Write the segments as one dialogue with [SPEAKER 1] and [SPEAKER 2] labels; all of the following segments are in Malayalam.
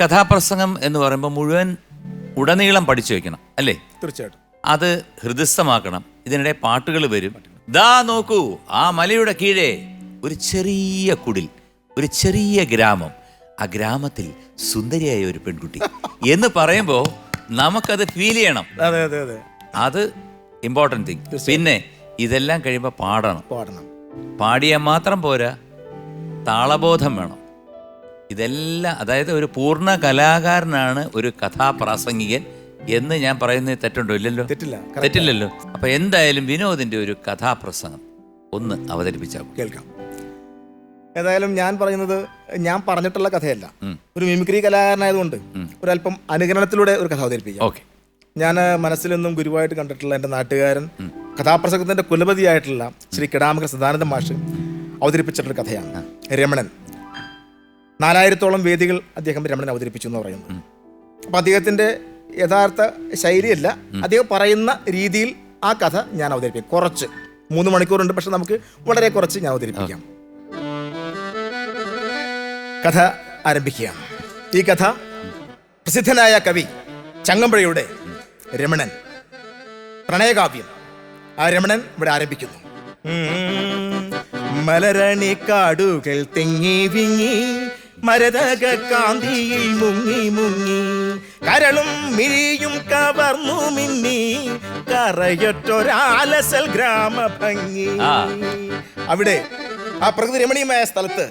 [SPEAKER 1] കഥാപ്രസംഗം എന്ന് പറയുമ്പോൾ മുഴുവൻ ഉടനീളം പഠിച്ചു വെക്കണം അല്ലേ?
[SPEAKER 2] തീർച്ചയായിട്ടും.
[SPEAKER 1] അത് ഹൃദയസ്ഥമാക്കണം. ഇതിനിടെ പാട്ടുകൾ വരും. ദാ നോക്കൂ ആ മലയുടെ കീഴേ ഒരു ചെറിയ കുടിൽ ഒരു ചെറിയ ഗ്രാമം. ആ ഗ്രാമത്തിൽ സുന്ദരിയായ ഒരു പെൺകുട്ടി. എന്ന് പറയുമ്പോൾ നമുക്കത് ഫീൽ ചെയ്യണം.
[SPEAKER 2] അതെ അതെ അതെ.
[SPEAKER 1] അത് ഇമ്പോർട്ടന്റ് തിങ് പിന്നെ ഇതെല്ലാം കഴിയുമ്പോൾ പാടണം.
[SPEAKER 2] പാടണം.
[SPEAKER 1] പാടിയാൽ മാത്രം പോരാ താളബോധം വേണം. ഇതെല്ലാം അതായത് ഒരു പൂർണ കലാകാരനാണ് ഒരു കഥാപ്രാസംഗികൻ എന്ന് ഞാൻ പറയുന്നത് തെറ്റുണ്ടോ ഇല്ലല്ലോ?
[SPEAKER 2] തെറ്റില്ല
[SPEAKER 1] തെറ്റില്ലല്ലോ. അപ്പൊ എന്തായാലും വിനോദിന്റെ ഒരു കഥാപ്രസംഗം ഒന്ന് അവതരിപ്പിച്ചാൽ
[SPEAKER 2] കേൾക്കാം. ഏതായാലും ഞാൻ പറയുന്നത് ഞാൻ പറഞ്ഞിട്ടുള്ള കഥയല്ല. ഒരു മിമിക്രി കലാകാരനായതുകൊണ്ട് ഒരല്പം അനുകരണത്തിലൂടെ ഒരു കഥ അവതരിപ്പിക്കാം.
[SPEAKER 1] ഓക്കെ.
[SPEAKER 2] ഞാൻ മനസ്സിലെന്നും ഗുരുവായിട്ട് കണ്ടിട്ടുള്ള എന്റെ നാട്ടുകാരൻ കഥാപ്രസംഗത്തിന്റെ കുലപതിയായിട്ടുള്ള ശ്രീ കിടാമക സദാനന്ദ മാഷ് അവതരിപ്പിച്ചിട്ടൊരു കഥയാണ് രമണൻ. നാലായിരത്തോളം വേദികൾ അദ്ദേഹം രമണൻ അവതരിപ്പിച്ചു എന്ന് പറയുന്നു. അപ്പൊ അദ്ദേഹത്തിന്റെ യഥാർത്ഥ ശൈലിയല്ല. അദ്ദേഹം പറയുന്ന രീതിയിൽ ആ കഥ ഞാൻ അവതരിപ്പിക്കും. കുറച്ച്. മൂന്ന് മണിക്കൂറുണ്ട് പക്ഷെ നമുക്ക് വളരെ കുറച്ച് ഞാൻ അവതരിപ്പിക്കാം. കഥ ആരംഭിക്കുകയാണ്. ഈ കഥ പ്രസിദ്ധനായ കവി ചങ്ങമ്പഴയുടെ രമണൻ പ്രണയകാവ്യം. ആ രമണൻ ഇവിടെ ആരംഭിക്കുന്നു. മലരണി കാടുകൾ തെങ്ങി വിങ്ങി മരതക കാന്തിയിൽ മുങ്ങി മുങ്ങി കരളും മിഴിയും കവർന്നു മിന്നി കറയൊറ്റൊരാലസൽ ഗ്രാമ
[SPEAKER 1] ഭംഗി
[SPEAKER 2] അവിടെ ആ പ്രകൃതി രമണീയമായ സ്ഥലത്ത്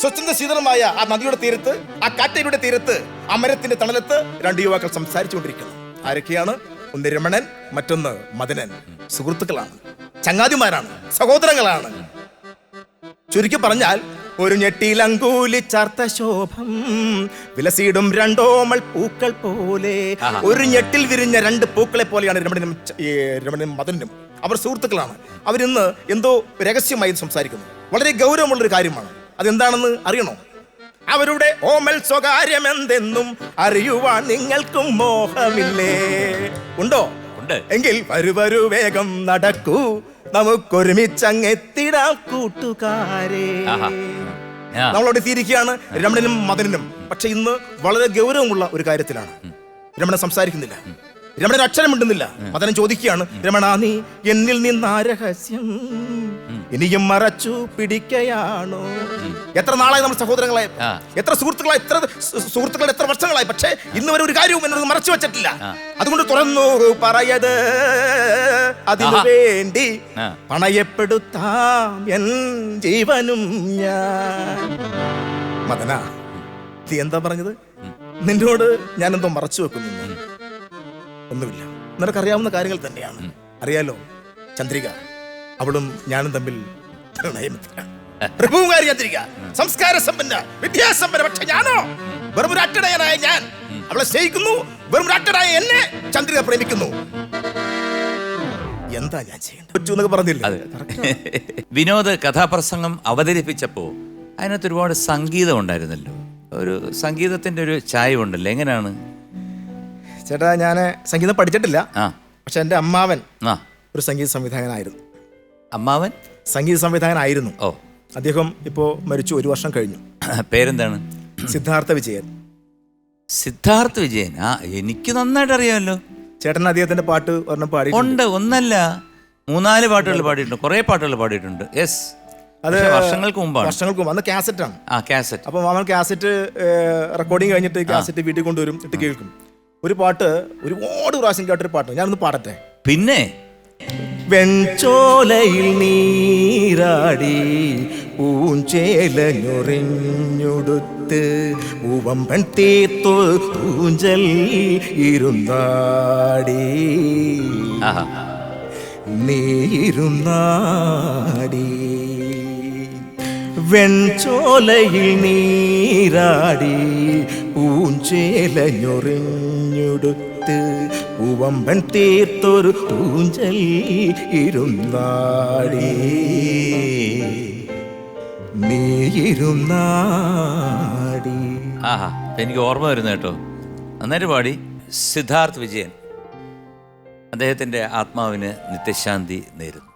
[SPEAKER 2] സ്വച്ഛന്ത ശീതളമായ ആ നദിയുടെ തീരത്ത് ആ കാറ്റയുടെ തീരത്ത് ആ മരത്തിന്റെ തണലത്ത് രണ്ട് യുവാക്കൾ സംസാരിച്ചുകൊണ്ടിരിക്കുന്നു. ആരൊക്കെയാണ്? ഒന്ന് രമണൻ മറ്റൊന്ന് മദനൻ. സുഹൃത്തുക്കളാണ് ചങ്ങാതിമാരാണ് സഹോദരങ്ങളാണ്. ചുരുക്കി പറഞ്ഞാൽ ഒരു ഞെട്ടിയിലങ്കൂലി ചാർത്ത ശോഭം. വിലസീടും രണ്ടോമൾ പൂക്കൾ പോലെ. ഒരു ഞെട്ടിൽ വിരിഞ്ഞ രണ്ട് പൂക്കളെ പോലെയാണ് രമണനും രമണനും മദനും അവർ സുഹൃത്തുക്കളാണ്. അവരിന്ന് എന്തോ രഹസ്യമായി സംസാരിക്കുന്നു. വളരെ ഗൗരവമുള്ള ഒരു കാര്യമാണ്. അതെന്താണെന്ന് അറിയണോ? അവരുടെ ഓമൽ സ്വകാര്യം എന്തെന്നും അറിയുവാൻ നിങ്ങൾക്കും മോഹമില്ലേ? ഉണ്ടോ?
[SPEAKER 1] ഉണ്ട്.
[SPEAKER 2] എങ്കിൽ വരുവരു വരൂ വേഗം നടക്കൂ. നമുക്കൊരുമിച്ചങ്ങെത്തിടാം കൂട്ടുകാരേ. നമ്മളോട് എത്തിയിരിക്കുകയാണ് രമണനും മദനും പക്ഷെ ഇന്ന് വളരെ ഗൗരവമുള്ള ഒരു കാര്യത്തിലാണ്. രമണൻ സംസാരിക്കുന്നില്ല. രമണൻ അക്ഷരം മിണ്ടുന്നില്ല. മദനൻ ചോദിക്കുകയാണ് രമണ നീ എന്നിൽ നിന്നാ രഹസ്യം ഇനിയും മറച്ചു പിടിക്കയാണോ? എത്ര നാളായി നമ്മൾ
[SPEAKER 1] സഹോദരങ്ങളെ?
[SPEAKER 2] എത്ര സുഹൃത്തുക്കളായി എത്ര സുഹൃത്തുക്കൾ എത്ര വർഷങ്ങളായി? പക്ഷേ ഇന്ന് വരെ ഒരു കാര്യവും എന്നോട് മറച്ചു വെച്ചിട്ടില്ല. അതുകൊണ്ട് തുറന്നു പറയത് അതിനു വേണ്ടി. പണയപ്പെടുത്താം എൻ ജീവനും ഞാൻ. മദന നീ എന്താ പറഞ്ഞത്? നിന്നോട് ഞാൻ എന്തോ മറച്ചു വെക്കുന്നു. ഒന്നുമില്ല. നിനക്കറിയാവുന്ന കാര്യങ്ങൾ തന്നെയാണ്. അറിയാലോ ചന്ദ്രിക? അവളും ഞാനും തമ്മിൽ പ്രണയത്തിലാണ് പ്രഭുകാരി ചന്ദ്രിക സംസ്കാര സമ്പന്ന വിദ്യാസമ്പന്ന പക്ഷെ ഞാനോ? വെറും ഒരു ഞാൻ. അവളെ സ്നേഹിക്കുന്നു വെറും ഒരു എന്നെ ചന്ദ്രിക പ്രേമിക്കുന്നു. എന്താ ഞാൻ എന്നൊക്കെ
[SPEAKER 1] അതെ. വിനോദ് കഥാപ്രസംഗം അവതരിപ്പിച്ചപ്പോ അതിനകത്ത് ഒരുപാട് സംഗീതം ഉണ്ടായിരുന്നല്ലോ. ഒരു സംഗീതത്തിന്റെ ഒരു ചായവുണ്ടല്ലോ. എങ്ങനെയാണ്
[SPEAKER 2] ചേട്ടാ ഞാൻ സംഗീതം പഠിച്ചിട്ടില്ല.
[SPEAKER 1] ആ.
[SPEAKER 2] പക്ഷെ എന്റെ അമ്മാവൻ
[SPEAKER 1] ആ.
[SPEAKER 2] ഒരു സംഗീത സംവിധായകനായിരുന്നു.
[SPEAKER 1] അമ്മാവൻ?
[SPEAKER 2] സംഗീത സംവിധായകനായിരുന്നു.
[SPEAKER 1] ഓ.
[SPEAKER 2] അദ്ദേഹം ഇപ്പോൾ മരിച്ചു. ഒരു വർഷം കഴിഞ്ഞു.
[SPEAKER 1] പേരെന്താണ്?
[SPEAKER 2] സിദ്ധാർത്ഥ വിജയൻ.
[SPEAKER 1] സിദ്ധാർത്ഥ വിജയൻ. ആ എനിക്ക് നന്നായിട്ട് അറിയാമല്ലോ.
[SPEAKER 2] ചേട്ടൻ അദ്ദേഹത്തിന്റെ പാട്ട് ഒരെണ്ണം പാടി
[SPEAKER 1] ഉണ്ട്. ഒന്നല്ല. മൂന്നാൽ പാട്ടുകൾ പാടിയിട്ടുണ്ട്. കുറേ പാട്ടുകൾ പാടിയിട്ടുണ്ട്. യെസ്
[SPEAKER 2] അത്
[SPEAKER 1] വർഷങ്ങൾക്ക് മുമ്പാണ്.
[SPEAKER 2] വർഷങ്ങൾക്ക് മുമ്പ്. അന്ന് കാസറ്റ് ആണ്
[SPEAKER 1] ആ കാസറ്റ്.
[SPEAKER 2] അപ്പം അവൻ കാസറ്റ് റെക്കോർഡിങ് കഴിഞ്ഞിട്ട് കാസറ്റ് വീട്ടിൽ കൊണ്ടുവരും. ഇട്ട് കേൾക്കും. ഒരു പാട്ട് ഒരുപാട് പ്രാവശ്യം കേട്ടൊരു പാട്ട്. ഞാനൊന്ന് പാടട്ടെ?
[SPEAKER 1] പിന്നെ
[SPEAKER 2] വെൺചോലയിൽ നീരാടി പൂഞ്ചേലഞ്ഞുറിഞ്ഞുടുത്ത് ഉവമ്പൻ തീർത്തു ഊഞ്ചൽ ഇരുന്നാടി. നീരുന്നാടി വെൺചോലയിൽ നീരാടി പൂഞ്ചേലഞ്ഞൊറിഞ്ഞുടുത്ത് പൂവമ്പൻ തീർത്തൊരു പൂഞ്ചൽ ഇരുന്നാടി നീയിരുന്നാടി.
[SPEAKER 1] ആഹാ എനിക്ക് ഓർമ്മ വരുന്നു കേട്ടോ. നന്നായിട്ട് പാടി. സിദ്ധാർത്ഥ് വിജയൻ. അദ്ദേഹത്തിന്റെ ആത്മാവിന് നിത്യശാന്തി നേരുന്നു.